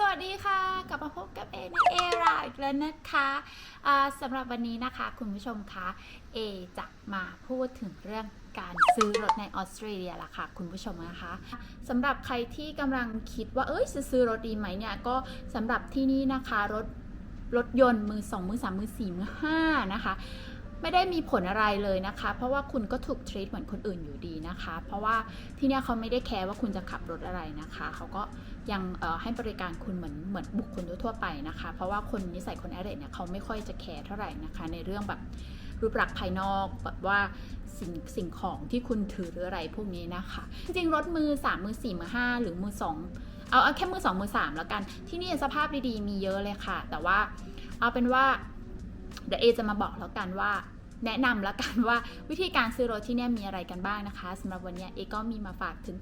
สวัสดีค่ะ กลับมาพบกับเอในเอราอีกแล้วนะคะสำหรับวันนี้นะคะคุณผู้ชมคะเอจะมาพูดถึงเรื่องการซื้อรถในออสเตรเลียละค่ะคุณผู้ชมนะคะสำหรับใครที่กำลังคิดว่าเอ้ยจะซื้อรถดีไหมเนี่ยก็สำหรับที่นี่นะคะรถรถยนต์มือสองมือสามมือสี่มือห้านะคะ ไม่ได้มีผลอะไรเลยนะคะ เพราะว่าคุณก็ถูกทรีตเหมือนคนอื่นอยู่ดีนะคะ เพราะว่าที่เนี่ยเขาไม่ได้แคร์ว่าคุณจะขับรถอะไรนะคะ เขาก็ยังให้บริการคุณเหมือนเหมือนบุคคลทั่วไปนะคะ เพราะว่าคนนิสัยคนแอเรเนี่ยเขาไม่ค่อยจะแคร์เท่าไหร่นะคะ ในเรื่องแบบรูปลักษณ์ภายนอกแบบว่าสิ่งสิ่งของที่คุณถือหรืออะไรพวกนี้นะคะ จริงๆรถมือ 3 มือ 4 มือ 5 หรือมือ 2 เอาเอาแค่มือ 2 มือ 3 แล้วกัน ที่นี่สภาพดีๆมีเยอะเลยค่ะ แต่ว่าเอาเป็นว่าเดี๋ยวเอจะมาบอกแล้วกันว่า แนะนำแล้วกันว่าวิธีการซื้อรถที่เนี่ยมีอะไรกันบ้างนะคะสำหรับวันนี้เอก็มีมาฝากถึง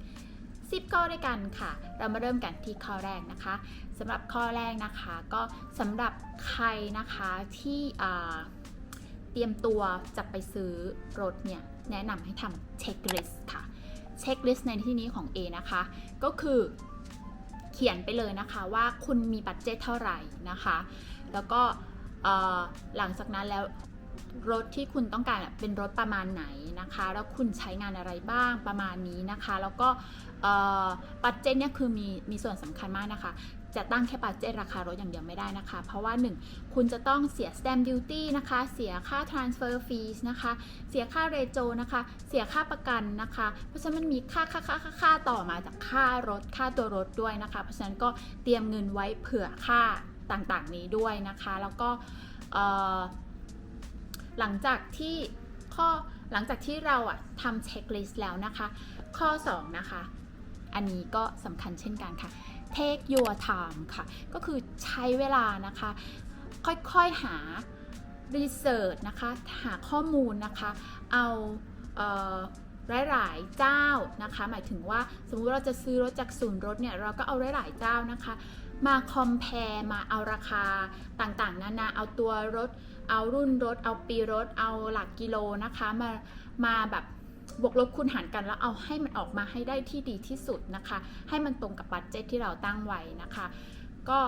10 ข้อด้วยกันค่ะ เรามาเริ่มกันที่ข้อแรกนะคะสำหรับข้อแรกนะคะก็สำหรับใครนะคะที่เตรียมตัวจะไปซื้อรถเนี่ยแนะนำให้ทำเช็คลิสต์ค่ะเช็คลิสต์ในที่นี้ของ A นะคะ ก็คือเขียนไปเลยนะคะว่าคุณมีบัตเจตเท่าไหร่นะคะ แล้วก็หลังจากนั้นแล้ว รถที่คุณต้องการเป็นรถประมาณไหนนะคะ แล้วคุณใช้งานอะไรบ้างประมาณนี้นะคะ แล้วก็บัตเจตเนี่ยคือมีมีส่วนสำคัญมากนะคะ จะตั้งแค่บัตเจตราคารถอย่างเดียวไม่ได้นะคะ เพราะว่า 1 คุณจะต้องเสีย stamp duty นะคะ เสียค่า transfer fees นะคะ เสียค่าเรโจนะคะ เสียค่าประกันนะคะ เพราะฉะนั้นมันมีค่าค่าค่าค่าค่าต่อมาจากค่ารถค่าตัวรถด้วยนะคะ เพราะฉะนั้นก็เตรียมเงินไว้เผื่อค่าต่างๆนี้ด้วยนะคะ แล้วก็ หลังจากที่ข้อหลังจากที่เราอะทำเช็คลิสต์แล้วนะคะ ข้อ 2 นะคะ อันนี้ก็สำคัญเช่นกันค่ะ take your time ค่ะ ก็คือใช้เวลานะคะ ค่อยๆหา research นะคะ หาข้อมูลนะคะ เอาเออหลายๆเจ้านะคะ หมายถึงว่าสมมุติเราจะซื้อรถจากศูนย์รถเนี่ยเราก็เอาหลายๆเจ้านะคะ มา compare มาเอาราคาต่างๆนานาเอาตัวรถ เอารุ่นรถ เอาปีรถ เอาหลักกิโลนะคะ มามาแบบบวกลบคูณหารกันแล้วเอาให้มันออกมาให้ได้ที่ดีที่สุดนะคะ ให้มันตรงกับบัตเจตที่เราตั้งไว้นะคะ ก็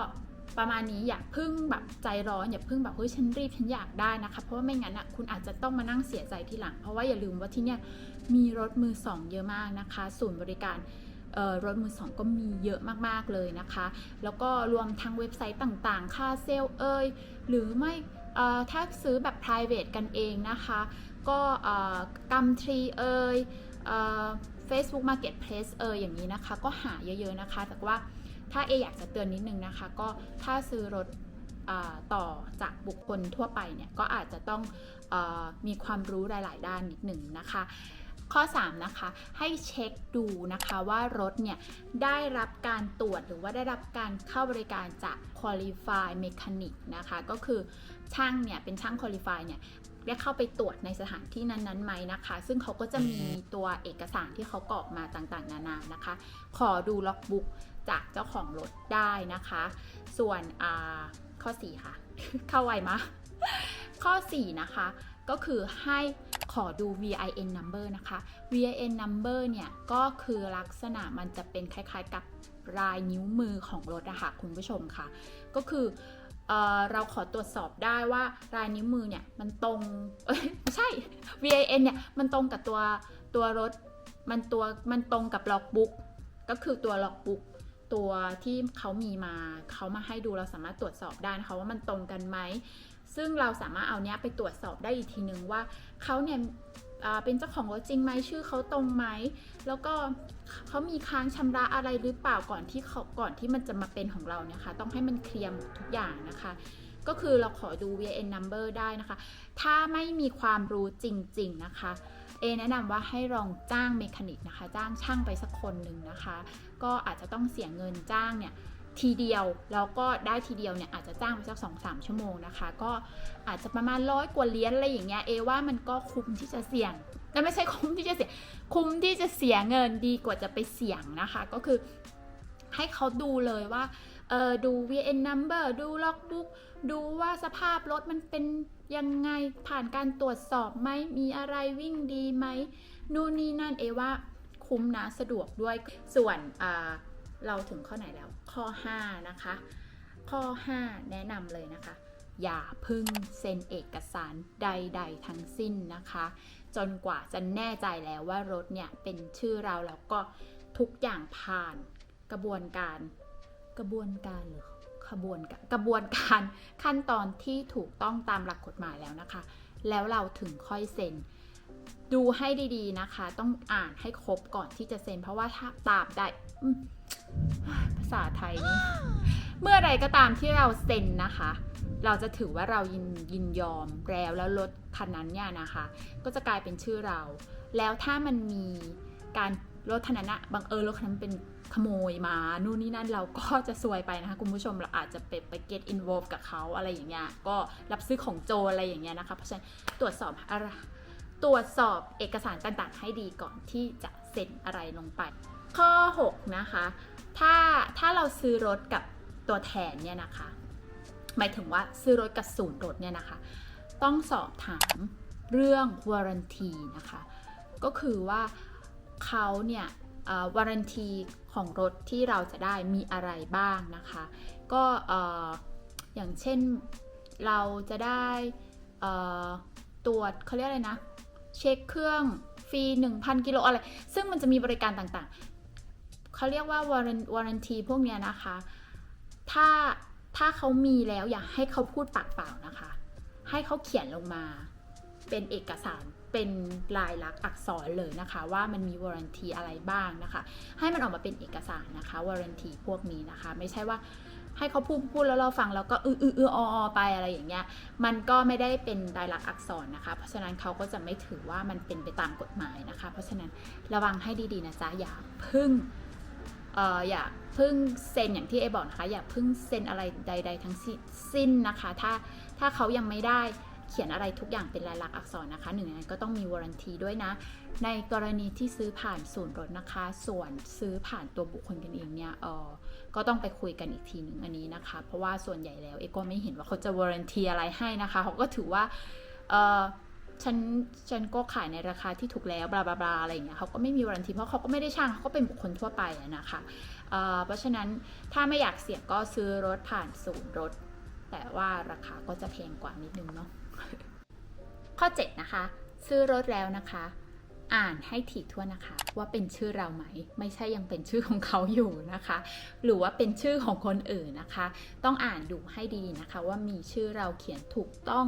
ประมาณนี้อย่าพึ่งแบบใจร้อนอย่าพึ่งแบบเฮ้ยฉันรีบฉันอยากได้นะคะ เพราะว่าไม่งั้นอะคุณอาจจะต้องมานั่งเสียใจทีหลัง เพราะว่าอย่าลืมว่าที่เนี่ยมีรถมือสองเยอะมากนะคะ ศูนย์บริการรถมือสองก็มีเยอะมากๆเลยนะคะ แล้วก็รวมทั้งเว็บไซต์ต่างๆ ค่าเซลล์เอ่ยหรือไม่ ถ้าซื้อแบบ private กันเองนะคะ ก็กัมทรีเอ่ยเอ่อ Facebook Marketplace เอ่ยอย่างนี้นะคะ ก็หาเยอะๆนะคะ แต่ว่าถ้าเออยากจะเตือนนิดนึงนะคะ ก็ถ้าซื้อรถต่อจากบุคคลทั่วไปเนี่ย ก็อาจจะต้องอมีความรู้หลาย ๆ ด้านนิดหนึ่งนะคะ ข้อ 3 นะคะ ให้เช็คดูนะคะว่ารถเนี่ย ได้รับการตรวจหรือว่าได้รับการเข้าบริการจาก Qualify Mechanic นะคะ ก็คือช่างเนี่ย เป็นช่าง Qualify เนี่ยได้เข้าไปตรวจในสถานที่นั้นๆไหมนะคะ ซึ่งเขาก็จะมีตัวเอกสารที่เขากรอกมาต่างๆ นานานะคะ ขอดูล็อกบุ๊กจากเจ้าของรถได้นะคะ ส่วนข้อ 4 ค่ะ เข้าไวมากข้อ 4 นะคะ ก็คือให้ ขอดู VIN number นะคะ VIN number เนี่ยก็คือลักษณะมันจะเป็นคล้ายๆกับลายนิ้วมือของรถอะค่ะคุณผู้ชมค่ะ ก็คือเเราขอตรวจสอบได้ว่าลายนิ้วมือเนี่ยมันตรงไม่ใช่ VIN เนี่ยมันตรงกับตัวตัวรถมันตัวมันตรงกับล็อกบุ๊กก็คือตัวล็อกบุ๊กตัวที่เขามีมาเขามาให้ดูเราสามารถตรวจสอบได้นะคะว่ามันตรงกันไหม ซึ่งเราสามารถเอาเนี้ยไปตรวจสอบได้อีกทีนึงว่าเขาเนี่ยเป็นเจ้าของรถจริงไหมชื่อเขาตรงไหม แล้วก็เขามีค้างชำระอะไรหรือเปล่าก่อนที่เขาก่อนที่มันจะมาเป็นของเราเนี่ยค่ะต้องให้มันเคลียร์หมดทุกอย่างนะคะ ก็คือเราขอดู VN number ได้นะคะ ถ้าไม่มีความรู้จริง ๆ นะคะเอแนะนำว่าให้ลองจ้างเมคานิกนะคะ จ้างช่างไปสักคนหนึ่งนะคะ ก็อาจจะต้องเสียเงินจ้างเนี่ย ทีเดียวแล้วก็ได้ทีเดียวเนี่ยอาจจะจ้างไปสัก 2-3 ชั่วโมงนะคะ ก็อาจจะประมาณร้อยกว่าเหรียญอะไรอย่างเงี้ยเอว่ามันก็คุ้มที่จะเสี่ยงแต่ไม่ใช่คุ้มที่จะเสี่ยงคุ้มที่จะเสียเงินดีกว่าจะไปเสี่ยงนะคะ ก็คือให้เขาดูเลยว่าเออดู VN number ดู logbook ดูว่าสภาพรถมันเป็นยังไงผ่านการตรวจสอบไหมมีอะไรวิ่งดีไหมนู่นนี่นั่นเอว่าคุ้มนะสะดวกด้วยส่วนอ่า เราถึงข้อไหนแล้ว ข้อ 5 นะคะ ข้อ 5 แนะนำเลยนะคะ อย่าเพึ่งเซ็นเอกสารใด ๆ ทั้งสิ้นนะคะ จนกว่าจะแน่ใจแล้วว่ารถเนี่ยเป็นชื่อเราแล้วก็ทุกอย่างผ่านกระบวนการกระบวนการหรือขบวนการกระบวนการขั้นตอนที่ถูกต้องตามหลักกฎหมายแล้วนะคะ แล้วเราถึงค่อยเซ็น ดูให้ดีๆนะคะ ต้องอ่านให้ครบก่อนที่จะเซ็น เพราะว่าถ้าตามได้อืม ภาษาไทยนี่เมื่อไรก็ตามที่เราเซ็นนะคะ เราจะถือว่าเรายินยินยอมแล้วแล้วรถคันนั้นเนี่ยนะคะ ก็จะกลายเป็นชื่อเรา แล้วถ้ามันมีการรถคันนั้นอะบังเอิญรถคันนั้นเป็นขโมยมานู่นนี่นั่นเราก็จะซวยไปนะคะ คุณผู้ชมเราอาจจะไปไป get involved กับเขาอะไรอย่างเงี้ยก็รับซื้อของโจอะไรอย่างเงี้ยนะคะ เพราะฉะนั้นตรวจสอบอะไรตรวจสอบเอกสารต่างๆ ให้ดีก่อนที่จะเซ็นอะไรลงไป ข้อ 6 นะคะ ถ้าถ้าเราซื้อรถกับตัวแทนเนี่ยนะคะ หมายถึงว่าซื้อรถกับศูนย์รถเนี่ยนะคะ ต้องสอบถามเรื่องวารันตีนะคะ ก็คือว่าเขาเนี่ยวารันตีของรถที่เราจะได้มีอะไรบ้างนะคะ ก็เอ่อย่างเช่นเราจะได้ตรวจเขาเรียกอะไรนะ เช็คเครื่องฟรี 1,000 กิโลอะไร ซึ่งมันจะมีบริการต่างๆ เขาเรียกว่าวารันวารันตีพวกเนี้ยนะคะ ถ้าถ้าเขามีแล้วอย่าให้เขาพูดปากเปล่านะคะ ให้เขาเขียนลงมา เป็นเอกสารเป็นลายลักษณ์อักษรเลยนะคะ ว่ามันมีวารันตีอะไรบ้างนะคะ ให้มันออกมาเป็นเอกสารนะคะวารันตีพวกนี้นะคะ ไม่ใช่ว่าให้เขาพูดพูดแล้วเราฟังแล้วก็อืออืออือออไปอะไรอย่างเงี้ยมันก็ไม่ได้เป็นลายลักษณ์อักษรนะคะ เพราะฉะนั้นเขาก็จะไม่ถือว่ามันเป็นไปตามกฎหมายนะคะ เพราะฉะนั้นระวังให้ดีๆนะจ๊ะอย่าพึ่ง อออย่าพึ่งเซ็นอย่างที่เอบอกนะคะ อย่าพึ่งเซ็นอะไรใด ๆ ทั้งสิ้นนะคะ ถ้าถ้าเขายังไม่ได้เขียนอะไรทุกอย่างเป็นลายลักษณ์อักษรนะคะหนึ่งในนั้นก็ต้องมีวารันตีด้วยนะ ในกรณีที่ซื้อผ่านศูนย์รถนะคะ ส่วนซื้อผ่านตัวบุคคลกันเองเนี่ยเออก็ต้องไปคุยกันอีกทีหนึ่งอันนี้นะคะ เพราะว่าส่วนใหญ่แล้วเอก็ไม่เห็นว่าเขาจะวารันตีอะไรให้นะคะเขาก็ถือว่าเออ ฉันฉันก็ขายในราคาที่ถูกแล้วบลาบลาบลาอะไรอย่างเงี้ยเขาก็ไม่มีวารันทีเพราะเขาก็ไม่ได้ช่างเขาก็เป็นบุคคลทั่วไปอะนะคะเเพราะฉะนั้นถ้าไม่อยากเสี่ยงก็ซื้อรถผ่านศูนย์รถ แต่ว่าราคาก็จะแพงกว่านิดนึงเนาะข้อ 7 นะคะ ซื้อรถแล้วนะคะ อ่านให้ถี่ถ้วนนะคะ ว่าเป็นชื่อเราไหม ไม่ใช่ยังเป็นชื่อของเขาอยู่นะคะ หรือว่าเป็นชื่อของคนอื่นนะคะ ต้องอ่านดูให้ดีนะคะ ว่ามีชื่อเราเขียนถูกต้อง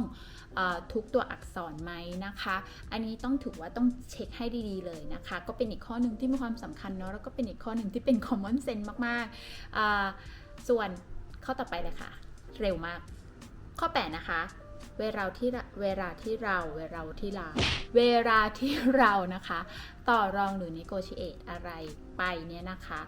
อทุกตัวอักษรไหมนะคะ อันนี้ต้องถือว่าต้องเช็คให้ดีๆเลยนะคะ ก็เป็นอีกข้อหนึ่งที่มีความสำคัญเนาะแล้วก็เป็นอีกข้อหนึ่งที่เป็น common sense มากๆส่วนข้อต่อไปเลยค่ะ เร็วมาก ข้อ 8 นะคะ เวลาที่เราเวลาที่เราเวลาที่เราเวลาที่เรานะคะ ต่อรองหรือ negotiate อะไรไปเนี่ยนะคะ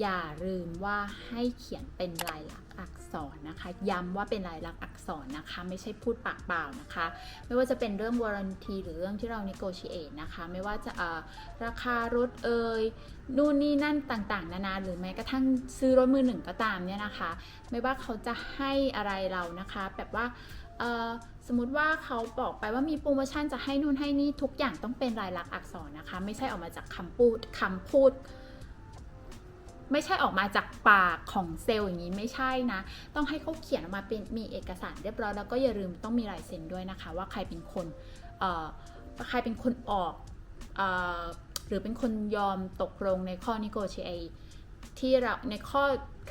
อย่าลืมว่าให้เขียนเป็นลายลักษณ์อักษรนะคะ ย้ำว่าเป็นลายลักษณ์อักษรนะคะ ไม่ใช่พูดปากเปล่านะคะ ไม่ว่าจะเป็นเรื่อง warranty หรือเรื่องที่เรา negotiate นะคะ ไม่ว่าจะเออราคารถเอ่ยนู่นนี่นั่นต่างๆ นานาหรือแม้กระทั่งซื้อรถมือหนึ่งก็ตามเนี่ยนะคะ ไม่ว่าเขาจะให้อะไรเรานะคะ แบบว่า สมมติว่าเขาบอกไปว่ามีโปรโมชั่นจะให้นู่นให้นี่ทุกอย่างต้องเป็นลายลักษณ์อักษรนะคะ ไม่ใช่ออกมาจากคำพูดคำพูด ไม่ใช่ออกมาจากปากของเซลล์อย่างนี้ไม่ใช่นะ ต้องให้เขาเขียนออกมาเป็นมีเอกสารเรียบร้อยแล้วก็อย่าลืมต้องมีลายเซ็นด้วยนะคะ ว่าใครเป็นคนใครเป็นคนออกเอ่อหรือเป็นคนยอมตกลงในข้อ negotiate ที่เราในข้อ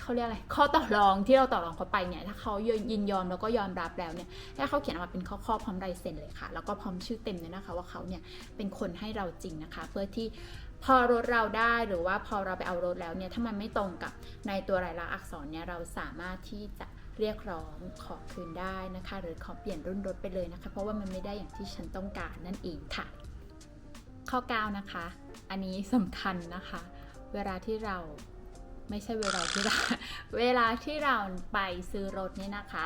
เขาเรียกอะไรข้อต่อรองที่เราต่อรองเขาไปเนี่ยถ้าเขายินยอมแล้วก็ยอมรับแล้วเนี่ยให้เขาเขียนออกมาเป็นข้อๆพร้อมลายเซ็นเลยค่ะ แล้วก็พร้อมชื่อเต็มเลยนะคะ ว่าเขาเนี่ยเป็นคนให้เราจริงนะคะ เพื่อที่พอรถเราได้หรือว่าพอเราไปเอารถแล้วเนี่ยถ้ามันไม่ตรงกับในตัวรายลักษณ์อักษรเนี่ยเราสามารถที่จะเรียกร้องขอคืนได้นะคะ หรือขอเปลี่ยนรุ่นรถไปเลยนะคะ เพราะว่ามันไม่ได้อย่างที่ฉันต้องการนั่นเองค่ะ ข้อ 9 นะคะ อันนี้สำคัญนะคะ เวลาที่เรา ไม่ใช่เวลาที่เราเวลาที่เราไปซื้อรถเนี่ยนะคะ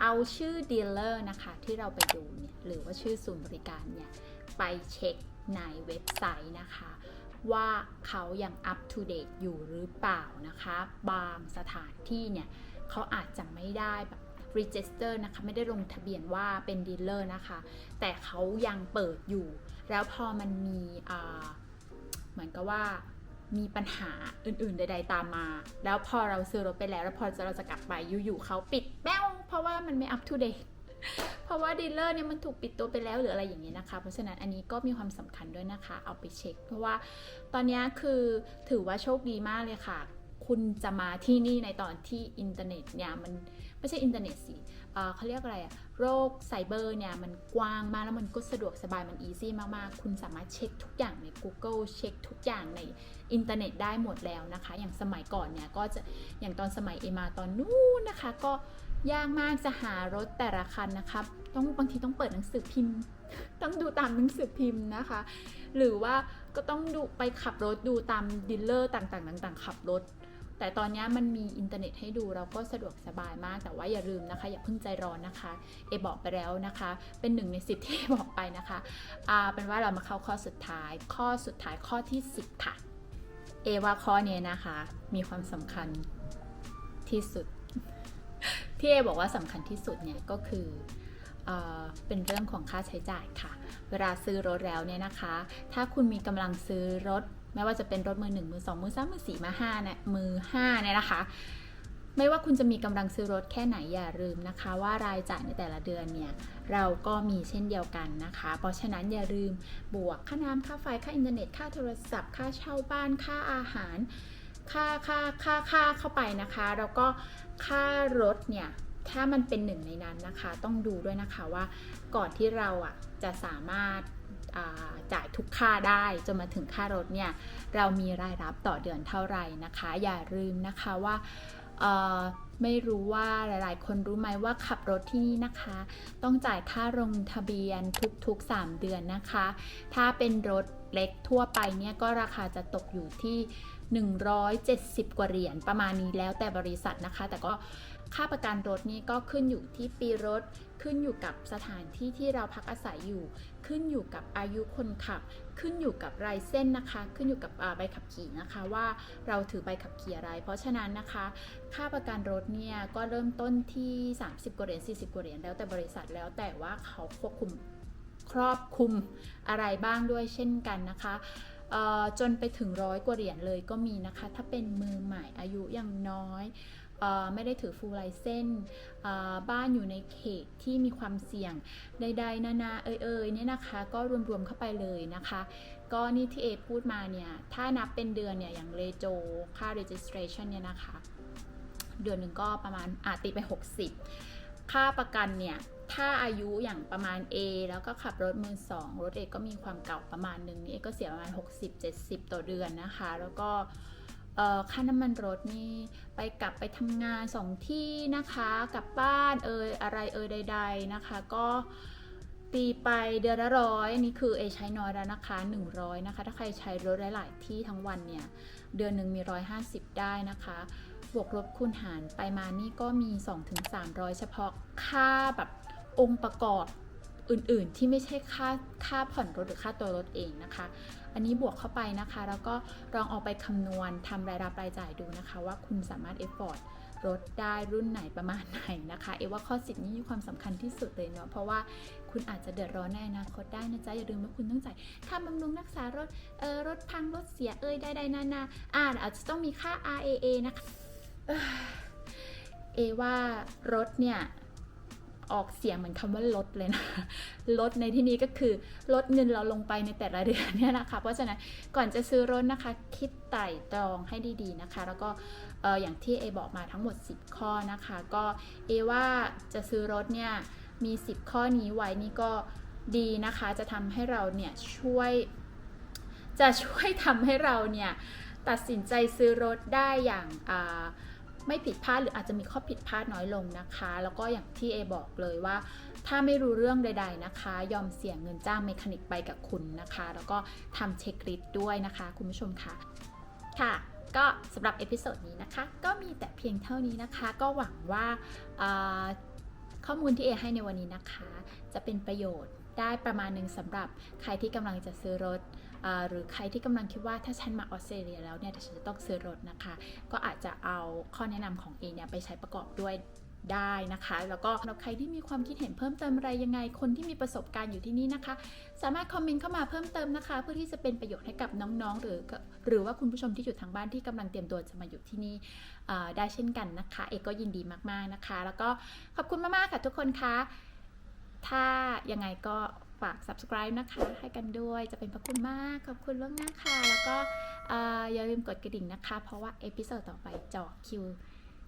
เอาชื่อดีลเลอร์นะคะที่เราไปดูเนี่ยหรือว่าชื่อศูนย์บริการเนี่ยไปเช็คในเว็บไซต์นะคะ ว่าเขายัง up to date อยู่หรือเปล่านะคะ บางสถานที่เนี่ยเขาอาจจะไม่ได้แบบ register นะคะไม่ได้ลงทะเบียนว่าเป็นดีลเลอร์นะคะ แต่เขายังเปิดอยู่ แล้วพอมันมีเหมือนกับว่า มีปัญหาอื่นๆใด ๆ ตามมา แล้วพอเราซื้อรถไปแล้วแล้วพอเราจะกลับไปอยู่ๆเขาปิดแป้วเพราะว่ามันไม่ up to date เพราะว่าดีลเลอร์เนี่ยมันถูกปิดตัวไปแล้วหรืออะไรอย่างนี้ยนะคะ เพราะฉะนั้นอันนี้ก็มีความสำคัญด้วยนะคะ เอาไปเช็ค เพราะว่าตอนนี้คือถือว่าโชคดีมากเลยค่ะ คุณจะมาที่นี่ในตอนที่อินเทอร์เน็ตเนี่ยมันไม่ใช่อินเทอร์เน็ตสิ เขาเรียกอะไรอะโรคไซเบอร์เนี่ยมันกว้างมากแล้วมันก็สะดวกสบายมันอีซี่มากๆ คุณสามารถเช็คทุกอย่างใน Google เช็คทุกอย่างในอินเทอร์เน็ตได้หมดแล้วนะคะ อย่างสมัยก่อนเนี่ยก็จะอย่างตอนสมัยเอมาตอนนู้นนะคะ ก็ยากมากจะหารถแต่ละคันนะคะต้องบางทีต้องเปิดหนังสือพิมพ์ ต้องดูตามหนังสือพิมพ์นะคะ หรือว่าก็ต้องดูไปขับรถดูตามดีลเลอร์ต่างๆ ต่าง ๆ ขับรถ แต่ตอนนี้มันมีอินเทอร์เน็ตให้ดูเราก็สะดวกสบายมาก แต่ว่าอย่าลืมนะคะ อย่าเพิ่งใจร้อนนะคะ เอบอกไปแล้วนะคะ เป็นหนึ่งในสิบที่บอกไปนะคะอาเป็นว่าเรามาเข้าข้อสุดท้าย ข้อสุดท้ายข้อที่ 10 ค่ะ เอว่าข้อนี้นะคะ มีความสำคัญที่สุด ที่เอบอกว่าสำคัญที่สุดเนี่ยก็คือเออเป็นเรื่องของค่าใช้จ่ายค่ะ เวลาซื้อรถแล้วเนี่ยนะคะ ถ้าคุณมีกำลังซื้อรถ ไม่ว่าจะเป็นรถมือหนึ่งมือสองมือสามมือสี่มาห้าเนี่ยมือห้าเนี่ยนะคะ ไม่ว่าคุณจะมีกำลังซื้อรถแค่ไหนอย่าลืมนะคะ ว่ารายจ่ายในแต่ละเดือนเนี่ยเราก็มีเช่นเดียวกันนะคะ เพราะฉะนั้นอย่าลืมบวกค่าน้ำค่าไฟค่าอินเทอร์เน็ตค่าโทรศัพท์ ค่าเช่าบ้านค่าอาหาร ค่าค่าค่าค่าเข้าไปนะคะ แล้วก็ค่ารถเนี่ย ถ้ามันเป็นหนึ่งในนั้นนะคะ ต้องดูด้วยนะคะว่าก่อนที่เราอะจะสามารถาจ่ายทุกค่าได้จนมาถึงค่ารถเนี่ยเรามีรายรับต่อเดือนเท่าไหร่นะคะ อย่าลืมนะคะว่าไม่รู้ว่าหลาย ๆ คนรู้ไหมว่าขับรถที่นี่นะคะ ต้องจ่ายค่าลงทะเบียนทุก ๆ 3 เดือนนะคะ ถ้าเป็นรถเล็กทั่วไปเนี่ยก็ราคาจะตกอยู่ที่ 170 กว่าเหรียญประมาณนี้แล้วแต่บริษัทนะคะ แต่ก็ ค่าประกันรถนี่ก็ขึ้นอยู่ที่ปีรถ ขึ้นอยู่กับสถานที่ที่เราพักอาศัยอยู่ ขึ้นอยู่กับอายุคนขับ ขึ้นอยู่กับลายเส้นนะคะ ขึ้นอยู่กับใบขับขี่นะคะว่าเราถือใบขับขี่อะไร เพราะฉะนั้นนะคะ ค่าประกันรถเนี่ยก็เริ่มต้นที่ 30กว่าเหรียญ40กว่าเหรียญแล้วแต่บริษัทแล้วแต่ว่าเขาควบคุมครอบคลุมอะไรบ้างด้วยเช่นกันนะคะจนไปถึงร้อยกว่าเหรียญเลยก็มีนะคะ ถ้าเป็นมือใหม่อายุยังน้อย ไม่ได้ถือฟูลไลเซนบ้านอยู่ในเขตที่มีความเสี่ยงใดๆนานาเอ่ยๆเนี่ยนะคะ ก็รวมๆเข้าไปเลยนะคะ ก็นี่ที่เอพูดมาเนี่ย ถ้านับเป็นเดือนเนี่ยอย่างเลโจค่า registration เนี่ยนะคะ เดือนหนึ่งก็ประมาณอาตีไป 60 ค่าประกันเนี่ยถ้าอายุอย่างประมาณ A แล้วก็ขับรถมือสองรถเอกก็มีความเก่าประมาณหนึ่งนี่เอกก็เสียประมาณ 60-70 ต่อเดือนนะคะ แล้วก็ ค่าน้ำมันรถนี่ไปกลับไปทำงานสองที่นะคะกลับบ้านเอยอะไรเอยใด ๆนะคะ ก็ตีไปเดือนละร้อยนนี้คือเอใช้น้อยแล้วนะคะ 100 นะคะ ถ้าใครใช้รถหลายๆที่ทั้งวันเนี่ย เดือนหนึ่งมี 150 ได้นะคะ บวกลบคูณหารไปมานี่ก็มี 2-300 เฉพาะค่าแบบองค์ประกอบ อื่นๆ ที่ไม่ใช่ค่าค่าผ่อนรถหรือค่าตัวรถเองนะคะ อันนี้บวกเข้าไปนะคะ แล้วก็ลองเอาไปคำนวณทำรายรับรายจ่ายดูนะคะ ว่าคุณสามารถเอฟฟอร์ดรถได้รุ่นไหนประมาณไหนนะคะ เอว่าข้อสิทธิ์นี้มีความสำคัญที่สุดเลยเนาะเพราะว่าคุณอาจจะเดือดร้อนในอนาคตได้นะจ๊ะอย่าลืมว่าคุณต้องจ่ายค่าบำรุงรักษารถเออรถพังรถเสียเอ้ยได้ๆนานาอ่าอาจจะต้องมีค่า RAA นะคะเอว่า รถเนี่ย ออกเสียงเหมือนคำว่าลดเลยนะลดในที่นี้ก็คือลดเงินเราลงไปในแต่ละเดือนเนี่ยนะคะ เพราะฉะนั้นก่อนจะซื้อรถนะคะ คิดไตร่ตรองให้ดีๆนะคะ แล้วก็อย่างที่เอบอกมาทั้งหมด 10 ข้อนะคะ ก็เอว่าจะซื้อรถเนี่ยมี 10 ข้อนี้ไว้นี่ก็ดีนะคะ จะทำให้เราเนี่ยช่วย จะช่วยทำให้เราเนี่ยตัดสินใจซื้อรถได้อย่างอ่า ไม่ผิดพลาดหรืออาจจะมีข้อผิดพลาดน้อยลงนะคะ แล้วก็อย่างที่เอบอกเลยว่า ถ้าไม่รู้เรื่องใด ๆนะคะ ยอมเสี่ยงเงินจ้างเมคานิกไปกับคุณนะคะ แล้วก็ทำเช็คลิสต์ด้วยนะคะ คุณผู้ชมค่ะค่ะก็สำหรับเอพิโซดนี้นะคะ ก็มีแต่เพียงเท่านี้นะคะ ก็หวังว่าข้อมูลที่เอให้ในวันนี้นะคะ จะเป็นประโยชน์ได้ประมาณหนึ่งสำหรับใครที่กำลังจะซื้อรถ หรือใครที่กำลังคิดว่าถ้าฉันมาออสเตรเลียแล้วเนี่ยฉันจะต้องซื้อรถนะคะ ก็อาจจะเอาข้อแนะนำของเอเนี่ยไปใช้ประกอบด้วยได้นะคะ แล้วก็สำหรับใครที่มีความคิดเห็นเพิ่มเติมอะไรยังไง คนที่มีประสบการณ์อยู่ที่นี่นะคะ สามารถคอมเมนต์เข้ามาเพิ่มเติมนะคะ เพื่อที่จะเป็นประโยชน์ให้กับน้องๆ หรือหรือว่าคุณผู้ชมที่อยู่ทางบ้านที่กำลังเตรียมตัวจะมาอยู่ที่นี่ได้เช่นกันนะคะ เอกก็ยินดีมากๆนะคะ แล้วก็ขอบคุณมากๆค่ะทุกคนคะถ้ายังไงก็ ฝาก subscribe นะคะ ให้กันด้วยจะเป็นพระคุณมากขอบคุณล่วงหน้าค่ะ แล้วก็เอ่ออย่าลืมกดกระดิ่งนะคะ เพราะว่าเอพิโซดต่อไปเจาะคิว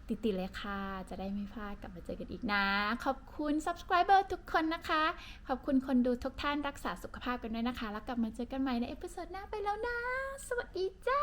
ติดๆเลยค่ะ จะได้ไม่พลาดกลับมาเจอกันอีกนะ ขอบคุณ subscriber ทุกคนนะคะ ขอบคุณคนดูทุกท่านรักษาสุขภาพกันด้วยนะคะ แล้วกลับมาเจอกันใหม่ในเอพิโซดหน้าไปแล้วนะ สวัสดีจ้า